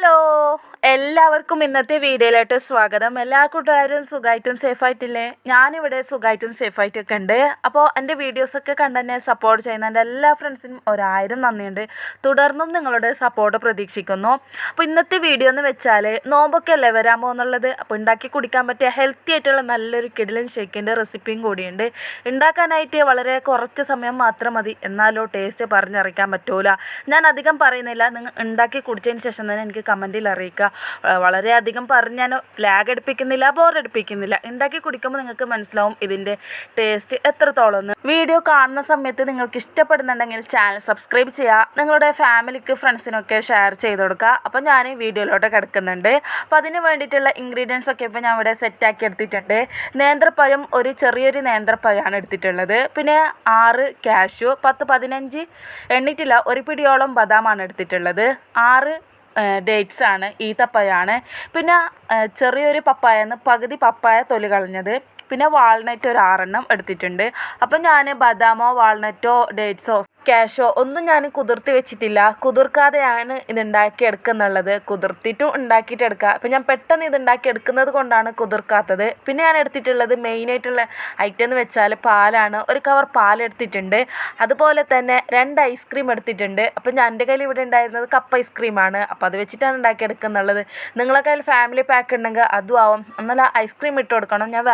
Hello. എല്ലാവർക്കും ഇന്നത്തെ വീഡിയോയിലോട്ട് സ്വാഗതം. എല്ലാ കൂട്ടുകാരും സുഖമായിട്ടും സേഫായിട്ടില്ലേ? ഞാനിവിടെ സുഖമായിട്ടും സേഫായിട്ടൊക്കെ ഉണ്ട്. അപ്പോൾ എന്റെ വീഡിയോസൊക്കെ കണ്ടെന്നെ സപ്പോർട്ട് ചെയ്യുന്ന എന്റെ എല്ലാ ഫ്രണ്ട്സിനും ഒരായിരം നന്ദിയുണ്ട്. തുടർന്നും നിങ്ങളുടെ സപ്പോർട്ട് പ്രതീക്ഷിക്കുന്നു. അപ്പോൾ ഇന്നത്തെ വീഡിയോ എന്ന് വെച്ചാൽ നോമ്പൊക്കെ അല്ലേ വരാൻ പോകുന്നുള്ളത്? അപ്പോൾ ഉണ്ടാക്കി കുടിക്കാൻ പറ്റിയ ഹെൽത്തി ആയിട്ടുള്ള നല്ലൊരു കിടിലൻ ഷേക്കിന്റെ റെസിപ്പിയും കൂടിയുണ്ട്. ഉണ്ടാക്കാനായിട്ട് വളരെ കുറച്ച് സമയം മാത്രം മതി. എന്നാലോ ടേസ്റ്റ് പറഞ്ഞറിയിക്കാൻ പറ്റൂല. ഞാൻ അധികം പറയുന്നില്ല. നിങ്ങൾ ഉണ്ടാക്കി കുടിച്ചതിന് ശേഷം തന്നെ എനിക്ക് കമന്റിൽ അറിയിക്കുക. വളരെയധികം പറഞ്ഞ് ഞാൻ ലാഗ് എടുപ്പിക്കുന്നില്ല ബോർ എടുപ്പിക്കുന്നില്ല. ഉണ്ടാക്കി കുടിക്കുമ്പോൾ നിങ്ങൾക്ക് മനസ്സിലാവും ഇതിന്റെ ടേസ്റ്റ് എത്രത്തോളം വീഡിയോ കാണുന്ന സമയത്ത് നിങ്ങൾക്ക് ഇഷ്ടപ്പെടുന്നുണ്ടെങ്കിൽ ചാനൽ സബ്സ്ക്രൈബ് ചെയ്യുക നിങ്ങളുടെ ഫാമിലിക്ക് ഫ്രണ്ട്സിനൊക്കെ ഷെയർ ചെയ്ത് കൊടുക്കുക അപ്പോൾ ഞാൻ വീഡിയോയിലോട്ട് കിടക്കുന്നുണ്ട്. അപ്പോൾ അതിന് വേണ്ടിയിട്ടുള്ള ഇൻഗ്രീഡിയൻസ് ഒക്കെ ഇപ്പോൾ ഞാൻ ഇവിടെ സെറ്റാക്കി എടുത്തിട്ടുണ്ട്. നേന്ത്രപ്പഴം ഒരു ചെറിയൊരു നേന്ത്രപ്പഴമാണ് എടുത്തിട്ടുള്ളത്. പിന്നെ ആറ് കാഷ്യു പത്ത് പതിനഞ്ച് എണ്ണിട്ടില്ല ഒരു പിടിയോളം ബദാമാണ് എടുത്തിട്ടുള്ളത്. ആറ് ഡേറ്റ്സ് ആണ്. ഈത്തപ്പഴമാണ് പിന്നെ ചെറിയൊരു പപ്പായെന്ന് പകുതി പപ്പായ തൊലി കളഞ്ഞത്. പിന്നെ വാൾനട്ട് ഒരു ആറെണ്ണം എടുത്തിട്ടുണ്ട്. അപ്പം ഞാൻ ബദാമോ വാൾനട്ടോ ഡേറ്റ്സോ ക്യാഷോ ഒന്നും ഞാൻ കുതിർത്തി വെച്ചിട്ടില്ല. കുതിർക്കാതെയാണ് ഇത് ഉണ്ടാക്കിയെടുക്കുന്നുള്ളത് കുതിർത്തിട്ടും ഉണ്ടാക്കിയിട്ട് എടുക്കുക അപ്പം ഞാൻ പെട്ടെന്ന് ഇത് ഉണ്ടാക്കിയെടുക്കുന്നത് കൊണ്ടാണ് കുതിർക്കാത്തത്. പിന്നെ ഞാൻ എടുത്തിട്ടുള്ളത് മെയിനായിട്ടുള്ള ഐറ്റം എന്ന് വെച്ചാൽ പാലാണ്. ഒരു കവർ പാൽ എടുത്തിട്ടുണ്ട്. അതുപോലെ തന്നെ രണ്ട് ഐസ്ക്രീം എടുത്തിട്ടുണ്ട്. അപ്പം ഞാൻ എന്റെ കയ്യിൽ ഇവിടെ ഉണ്ടായിരുന്നത് കപ്പ് ഐസ്ക്രീമാണ് അപ്പോൾ അത് വെച്ചിട്ടാണ് ഉണ്ടാക്കിയെടുക്കുന്നുള്ളത് നിങ്ങളെ കയ്യിൽ ഫാമിലി പാക്ക് ഉണ്ടെങ്കിൽ അതും ആവും. എന്നാൽ ഐസ്ക്രീം ഇട്ട് കൊടുക്കണം. ഞാൻ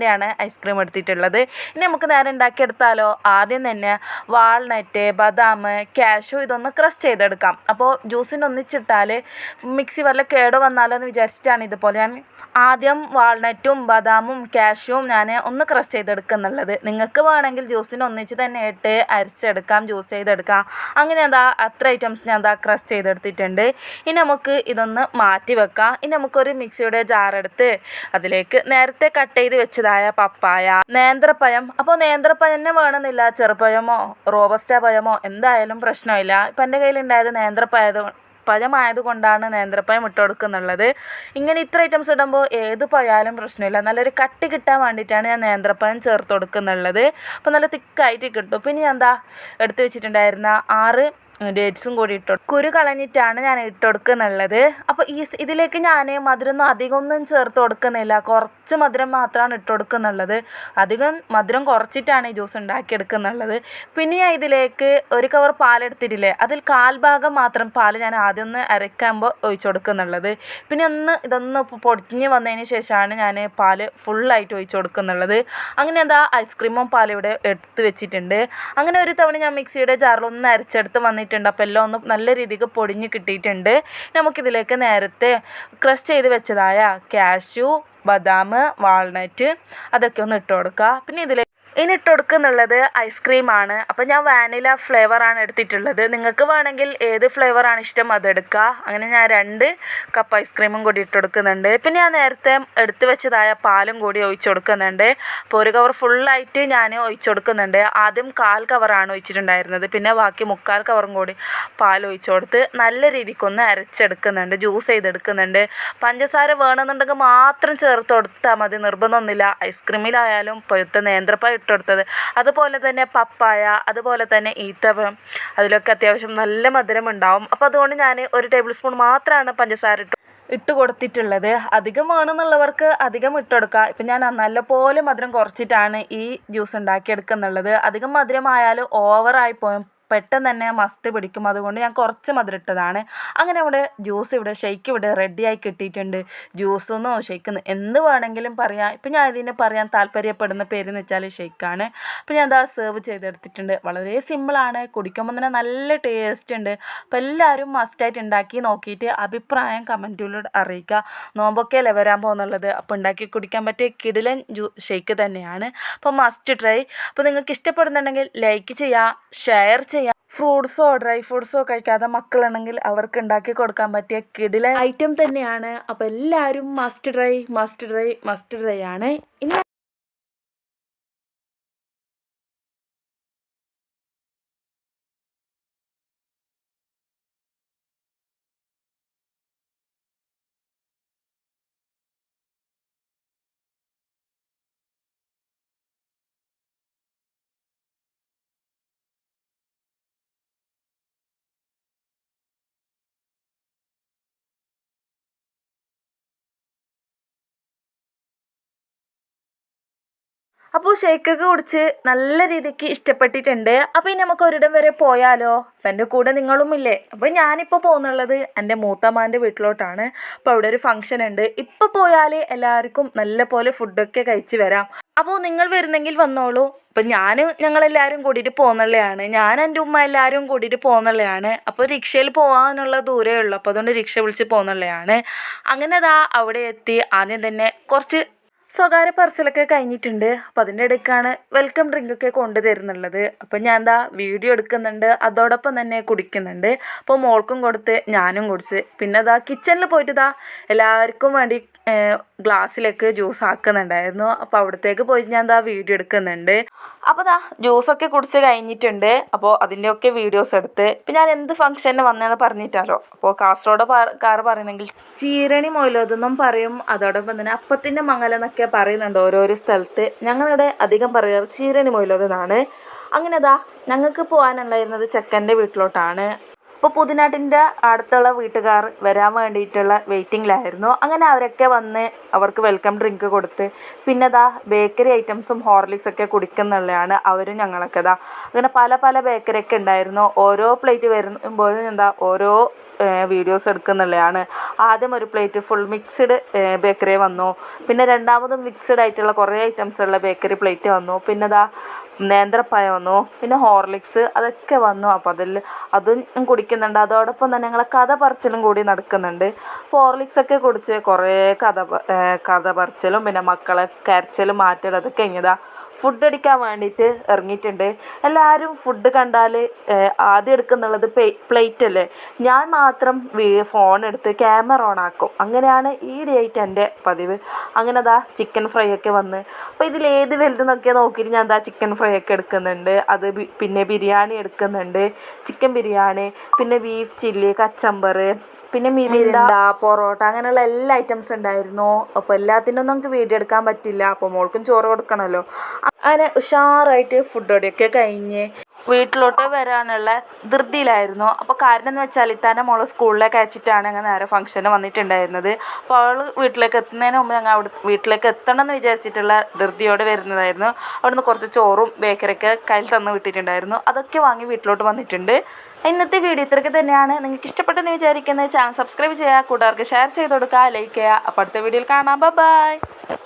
വാനിലാന്റെയാണ് ഐസ്ക്രീം എടുത്തിട്ടുള്ളത്. ഇനി നമുക്ക് നേരെ ഉണ്ടാക്കിയെടുത്താലോ? ആദ്യം തന്നെ വാൾനട്ട് ബദാം കാഷു ഇതൊന്ന് ക്രഷ് ചെയ്തെടുക്കാം. അപ്പോൾ ജ്യൂസിന്റെ ഒന്നിച്ചിട്ടാൽ മിക്സി വല്ല കേടോ വന്നാലോ എന്ന് വിചാരിച്ചിട്ടാണ് ഇതുപോലെ ഞാൻ ആദ്യം വാൾനട്ടും ബദാമും കാഷ്യൂവും ഞാൻ ഒന്ന് ക്രഷ് ചെയ്തെടുക്കുന്നുള്ളത്. നിങ്ങൾക്ക് വേണമെങ്കിൽ ജ്യൂസിന് ഒന്നിച്ച് തന്നെ ഇട്ട് അരിച്ചെടുക്കാം ജ്യൂസ് ചെയ്തെടുക്കാം. അങ്ങനെ എന്താ അത്ര ഐറ്റംസ് ഞാൻ എന്താ ക്രഷ് ചെയ്തെടുത്തിട്ടുണ്ട്. ഇനി നമുക്ക് ഇതൊന്ന് മാറ്റി വെക്കാം. ഇനി നമുക്കൊരു മിക്സിയുടെ ജാറെടുത്ത് അതിലേക്ക് നേരത്തെ കട്ട് ചെയ്ത് വെച്ചതായ പപ്പായ നേന്ത്രപ്പഴം. അപ്പോൾ നേന്ത്രപ്പഴം തന്നെ വേണമെന്നില്ല. ചെറുപഴമോ റോബസ്റ്റ പഴമോ എന്തായാലും പ്രശ്നമില്ല. ഇപ്പം എന്റെ കയ്യിലുണ്ടായത് നേന്ത്രപ്പഴത് പഴമായത് കൊണ്ടാണ് നേന്ത്രപ്പഴം ഇട്ട് കൊടുക്കുന്നുള്ളത് ഇങ്ങനെ ഇത്ര ഐറ്റംസ് ഇടുമ്പോൾ ഏത് പഴാലും പ്രശ്നമില്ല. നല്ലൊരു കട്ടി കിട്ടാൻ വേണ്ടിയിട്ടാണ് ഞാൻ നേന്ത്രപ്പഴം ചേർത്ത് കൊടുക്കുന്നുള്ളത് അപ്പോൾ നല്ല തിക്കായിട്ട് കിട്ടും. പിന്നെ എന്താ എടുത്ത് വെച്ചിട്ടുണ്ടായിരുന്ന ആറ് ഡേറ്റ്സും കൂടി ഇട്ട് കുരു കളഞ്ഞിട്ടാണ് ഞാൻ ഇട്ട് കൊടുക്കുന്നുള്ളത്. അപ്പോൾ ഈ ഇതിലേക്ക് ഞാൻ മധുരമൊന്നും അധികമൊന്നും ചേർത്ത് കൊടുക്കുന്നില്ല. കുറച്ച് മധുരം മാത്രമാണ് ഇട്ട് കൊടുക്കുന്നുള്ളത്. അധികം മധുരം കുറച്ചിട്ടാണ് ഈ ജ്യൂസ് ഉണ്ടാക്കിയെടുക്കുന്നുള്ളത് പിന്നെ ഞാൻ ഇതിലേക്ക് ഒരു കവർ പാലെടുത്തിട്ടില്ലേ? അതിൽ കാൽ ഭാഗം മാത്രം പാൽ ഞാൻ ആദ്യം ഒന്ന് അരയ്ക്കുമ്പോൾ ഒഴിച്ചു കൊടുക്കുന്നുള്ളത്. പിന്നെ ഒന്ന് ഇതൊന്ന് പൊടിഞ്ഞ് വന്നതിന് ശേഷമാണ് ഞാൻ പാൽ ഫുള്ളായിട്ട് ഒഴിച്ചു കൊടുക്കുന്നുള്ളത്. അങ്ങനെ എന്താ ഐസ്ക്രീമും പാലും ഇവിടെ എടുത്ത് വെച്ചിട്ടുണ്ട്. അങ്ങനെ ഒരു തവണ ഞാൻ മിക്സിയുടെ ജാറിൽ ഒന്ന് അരച്ചെടുത്ത് വന്നിട്ട് കിട്ടിയിട്ടുണ്ട്. അപ്പോൾ എല്ലാം ഒന്ന് നല്ല രീതിക്ക് പൊടിഞ്ഞ് കിട്ടിയിട്ടുണ്ട്. നമുക്കിതിലേക്ക് നേരത്തെ ക്രഷ് ചെയ്ത് വെച്ചതായ കാഷ്യൂ ബദാം വാൾനട്ട് അതൊക്കെ ഒന്ന് ഇട്ട് കൊടുക്കുക പിന്നെ ഇതിലേക്ക് ഇനി ഇട്ട് കൊടുക്കുന്നുള്ളത് ഐസ്ക്രീമാണ്. അപ്പോൾ ഞാൻ വാനില ഫ്ലേവറാണ് എടുത്തിട്ടുള്ളത്. നിങ്ങൾക്ക് വേണമെങ്കിൽ ഏത് ഫ്ലേവറാണ് ഇഷ്ടം അതെടുക്കുക അങ്ങനെ ഞാൻ രണ്ട് കപ്പ് ഐസ്ക്രീമും കൂടി ഇട്ട് കൊടുക്കുന്നുണ്ട് പിന്നെ ഞാൻ നേരത്തെ എടുത്തു വെച്ചതായ പാലും കൂടി ഒഴിച്ചു കൊടുക്കുന്നുണ്ട് അപ്പോൾ ഒരു കവർ ഫുള്ളായിട്ട് ഞാൻ ഒഴിച്ചു കൊടുക്കുന്നുണ്ട് ആദ്യം കാൽ കവറാണ് ഒഴിച്ചിട്ടുണ്ടായിരുന്നത്. പിന്നെ ബാക്കി മുക്കാൽ കവറും കൂടി പാൽ ഒഴിച്ചു കൊടുത്ത് നല്ല രീതിക്കൊന്ന് അരച്ചെടുക്കുന്നുണ്ട്. ജ്യൂസ് ചെയ്തെടുക്കുന്നുണ്ട്. പഞ്ചസാര വേണമെന്നുണ്ടെങ്കിൽ മാത്രം ചേർത്ത് കൊടുത്താൽ മതി. നിർബന്ധമൊന്നുമില്ല. ഐസ്ക്രീമിലായാലും പൊഴുത്ത നേന്ത്രപ്പഴം ഇട്ട് കൊടുത്തത് അതുപോലെ തന്നെ പപ്പായ അതുപോലെ തന്നെ ഈത്തപ്പഴം അതിലൊക്കെ അത്യാവശ്യം നല്ല മധുരം ഉണ്ടാവും. അപ്പോൾ അതുകൊണ്ട് ഞാൻ ഒരു ടേബിൾ സ്പൂൺ മാത്രമാണ് പഞ്ചസാര ഇട്ട് ഇട്ട് കൊടുത്തിട്ടുള്ളത് അധികമാണെന്നുള്ളവർക്ക് അധികം ഇട്ട് കൊടുക്കുക ഇപ്പം ഞാൻ നല്ലപോലെ മധുരം കുറച്ചിട്ടാണ് ഈ ജ്യൂസ് ഉണ്ടാക്കിയെടുക്കുന്നുള്ളത്. അധികം മധുരമായാൽ ഓവറായി പോയും പെട്ടെന്ന് തന്നെ മസ്ത് പിടിക്കും. അതുകൊണ്ട് ഞാൻ കുറച്ച് മധുരം അങ്ങനെ ഇവിടെ ജ്യൂസ് ഇവിടെ ഷെയ്ക്ക് ഇവിടെ റെഡിയായി കിട്ടിയിട്ടുണ്ട്. ജ്യൂസെന്നോ ഷെയ്ക്കെന്ന് എന്ത് വേണമെങ്കിലും പറയാം. ഇപ്പം ഞാൻ ഇതിനെ പറയാൻ താല്പര്യപ്പെടുന്ന പേരെന്ന് വെച്ചാൽ ഷെയ്ക്കാണ് അപ്പം ഞാൻ അതാ സെർവ് ചെയ്തെടുത്തിട്ടുണ്ട്. വളരെ സിമ്പിളാണ് കുടിക്കുമ്പോൾ തന്നെ നല്ല ടേസ്റ്റ് ഉണ്ട്. അപ്പം എല്ലാവരും മസ്റ്റായിട്ട് ഉണ്ടാക്കി നോക്കിയിട്ട് അഭിപ്രായം കമന്റിലൂടെ അറിയിക്കുക. നോമ്പൊക്കെ അല്ലേ വരാൻ പോകുന്നുള്ളത്? അപ്പോൾ ഉണ്ടാക്കി കുടിക്കാൻ പറ്റിയ കിടിലൻ ജ്യൂ ഷെയ്ക്ക് തന്നെയാണ്. അപ്പോൾ മസ്റ്റ് ട്രൈ അപ്പോൾ നിങ്ങൾക്ക് ഇഷ്ടപ്പെടുന്നുണ്ടെങ്കിൽ ലൈക്ക് ചെയ്യുക ഷെയർ ചെയ്യുക. ഫ്രൂട്ട്സോ ഡ്രൈ ഫ്രൂട്ട്സോ കഴിക്കാതെ മക്കളാണെങ്കിൽ അവർക്ക് ഉണ്ടാക്കി കൊടുക്കാൻ പറ്റിയ കിടില ഐറ്റം തന്നെയാണ്. അപ്പോൾ എല്ലാവരും must try must try must try ആണ്. ഇനി അപ്പോൾ ഷേക്കൊക്കെ കുടിച്ച് നല്ല രീതിക്ക് ഇഷ്ടപ്പെട്ടിട്ടുണ്ട്. അപ്പോൾ ഇനി നമുക്ക് ഒരിടം വരെ പോയാലോ? അപ്പം എന്റെ കൂടെ നിങ്ങളും ഇല്ലേ അപ്പോൾ ഞാനിപ്പോൾ പോകുന്നുള്ളത് എന്റെ മൂത്തമ്മാന്റെ വീട്ടിലോട്ടാണ്. അപ്പോൾ അവിടെ ഒരു ഫംഗ്ഷൻ ഉണ്ട്. ഇപ്പോൾ പോയാൽ എല്ലാവർക്കും നല്ല പോലെ ഫുഡൊക്കെ കഴിച്ച് വരാം. അപ്പോൾ നിങ്ങൾ വരുന്നെങ്കിൽ വന്നോളൂ. അപ്പം ഞാൻ ഞങ്ങളെല്ലാവരും കൂടിയിട്ട് പോകുന്നുള്ളതാണ്. ഞാൻ എന്റെ ഉമ്മ എല്ലാവരും കൂടിയിട്ട് പോകുന്നുള്ളതാണ്. അപ്പോൾ റിക്ഷയിൽ പോകാനുള്ള ദൂരമേ ഉള്ളൂ. അപ്പോൾ അതുകൊണ്ട് റിക്ഷ വിളിച്ച് പോകുന്നുള്ളതാണ്. അങ്ങനെ അതാ അവിടെ എത്തി. ആദ്യം തന്നെ കുറച്ച് സ്വകാര്യ പാർസലൊക്കെ കഴിഞ്ഞിട്ടുണ്ട്. അപ്പോൾ അതിന്റെ ഇടയ്ക്കാണ് വെൽക്കം ഡ്രിങ്കൊക്കെ കൊണ്ടു തരുന്നുള്ളത്. അപ്പം ഞാൻ എന്താ വീഡിയോ എടുക്കുന്നുണ്ട്. അതോടൊപ്പം തന്നെ കുടിക്കുന്നുണ്ട്. അപ്പോൾ മോൾക്കും കൊടുത്ത് ഞാനും കുടിച്ച്. പിന്നെ അതാ കിച്ചണിൽ പോയിട്ട് ഇതാ എല്ലാവർക്കും വേണ്ടി ഗ്ലാസ്സിലേക്ക് ജ്യൂസ് ആക്കുന്നുണ്ടായിരുന്നു. അപ്പോൾ അവിടത്തേക്ക് പോയി ഞാൻ എന്താ വീഡിയോ എടുക്കുന്നുണ്ട്. അപ്പോൾ ദാ ജ്യൂസൊക്കെ കുടിച്ച് കഴിഞ്ഞിട്ടുണ്ട്. അപ്പോൾ അതിന്റെയൊക്കെ വീഡിയോസ് എടുത്ത്. ഇപ്പം ഞാൻ എന്ത് ഫംഗ്ഷന് വന്നതെന്ന് പറഞ്ഞിട്ടാലോ? അപ്പോൾ കാസർഗോഡ് കാർ പറയുന്നെങ്കിൽ ചീരണി മൊയിലോതെന്നും പറയും. അതോടൊപ്പം തന്നെ അപ്പത്തിന്റെ മംഗലം എന്നൊക്കെ പറയുന്നുണ്ട് ഓരോരോ സ്ഥലത്ത്. ഞങ്ങളിവിടെ അധികം പറയാറ് ചീരണി മൊയിലോതെന്നാണ് അങ്ങനെ ദാ ഞങ്ങൾക്ക് പോകാനുണ്ടായിരുന്നത് ചെക്കന്റെ വീട്ടിലോട്ടാണ്. അപ്പോൾ പുതിനാട്ടിന്റെ അടുത്തുള്ള വീട്ടുകാർ വരാൻ വേണ്ടിയിട്ടുള്ള വെയിറ്റിങ്ങിലായിരുന്നു. അങ്ങനെ അവരൊക്കെ വന്ന് അവർക്ക് വെൽക്കം ഡ്രിങ്ക് കൊടുത്ത് പിന്നെ ദാ ബേക്കറി ഐറ്റംസും ഹോർലിക്സൊക്കെ കുടിക്കുന്നുള്ളതാണ് അവരും ഞങ്ങളൊക്കെ ദാ. അങ്ങനെ പല പല ബേക്കറി ഒക്കെ ഉണ്ടായിരുന്നു. ഓരോ പ്ലേറ്റ് വരുമ്പോഴും എന്താ ഓരോ വീഡിയോസ് എടുക്കുന്നുള്ളതാണ്. ആദ്യം ഒരു പ്ലേറ്റ് ഫുൾ മിക്സ്ഡ് ബേക്കറി വന്നു. പിന്നെ രണ്ടാമതും മിക്സ്ഡ് ആയിട്ടുള്ള കുറേ ഐറ്റംസ് ഉള്ള ബേക്കറി പ്ലേറ്റ് വന്നു. പിന്നെ ഇതാ നേന്ത്രപ്പായ വന്നു. പിന്നെ ഹോർലിക്സ് അതൊക്കെ വന്നു. അപ്പോൾ അതിൽ അതും കുടിക്കുന്നുണ്ട്. അതോടൊപ്പം തന്നെ ഞങ്ങളെ കഥ പറച്ചിലും കൂടി നടക്കുന്നുണ്ട്. ഹോർലിക്സ് ഒക്കെ കുടിച്ച് കുറേ കഥ കഥ പറച്ചിലും പിന്നെ മക്കളെ കരച്ചിലും മാറ്റലും അതൊക്കെ കഴിഞ്ഞതാ ഫുഡ് അടിക്കാൻ വേണ്ടിയിട്ട് ഇറങ്ങിയിട്ടുണ്ട്. എല്ലാവരും ഫുഡ് കണ്ടാൽ ആദ്യം എടുക്കുന്നുള്ളത് പ്ലേറ്റ് അല്ലേ? ഞാൻ മാത്രം ഫോൺ എടുത്ത് ക്യാമറ ഓൺ ആക്കും. അങ്ങനെയാണ് ഈ ഡേറ്റ് എന്റെ പതിവ്. അങ്ങനെ അതാ ചിക്കൻ ഫ്രൈ ഒക്കെ വന്ന്. അപ്പോൾ ഇതിൽ ഏത് വലുതെന്നൊക്കെ നോക്കിയിട്ട് ഞാൻ എന്താ ചിക്കൻ ഫ്രൈ ഒക്കെ എടുക്കുന്നുണ്ട്. അത് പിന്നെ ബിരിയാണി എടുക്കുന്നുണ്ട്. ചിക്കൻ ബിരിയാണി പിന്നെ ബീഫ് ചില്ലി കച്ചമ്പർ പിന്നെ മിരിണ്ട പൊറോട്ട അങ്ങനെയുള്ള എല്ലാ ഐറ്റംസ് ഉണ്ടായിരുന്നു. അപ്പോൾ എല്ലാത്തിനും നമുക്ക് വീഡിയോ എടുക്കാൻ പറ്റില്ല. അപ്പോൾ മോൾക്കും ചോറ് കൊടുക്കണമല്ലോ. അങ്ങനെ ഉഷാറായിട്ട് ഫുഡ് ഒക്കെ കഴിഞ്ഞ്. വീട്ടിലോട്ട് വരാനുള്ള ധൃതിയിലായിരുന്നു. അപ്പോൾ കാരണം എന്ന് വെച്ചാൽ ഇത്താന്റെ മോളെ സ്കൂളിലേക്ക് അയച്ചിട്ടാണ് ഞങ്ങൾ നേരെ ഫംഗ്ഷന് വന്നിട്ടുണ്ടായിരുന്നത്. അപ്പോൾ അവൾ വീട്ടിലേക്ക് എത്തുന്നതിന് മുമ്പ് ഞങ്ങൾ അവിടെ വീട്ടിലേക്ക് എത്തണം എന്ന് വിചാരിച്ചിട്ടുള്ള ധൃതിയോടെ വരുന്നതായിരുന്നു. അവിടുന്ന് കുറച്ച് ചോറും ബേക്കറിയൊക്കെ കയ്യിൽ തന്ന് വിട്ടിട്ടുണ്ടായിരുന്നു. അതൊക്കെ വാങ്ങി വീട്ടിലോട്ട് വന്നിട്ടുണ്ട്. ഇന്നത്തെ വീഡിയോ ഇത്രയ്ക്ക് തന്നെയാണ്. നിങ്ങൾക്ക് ഇഷ്ടപ്പെട്ടെന്ന് വിചാരിക്കുന്നത് ചാനൽ സബ്സ്ക്രൈബ് ചെയ്യുക. കൂട്ടുകാർക്ക് ഷെയർ ചെയ്ത് കൊടുക്കുക. ലൈക്ക് ചെയ്യുക. അപ്പോൾ അടുത്ത വീഡിയോയിൽ കാണാം. ബൈ.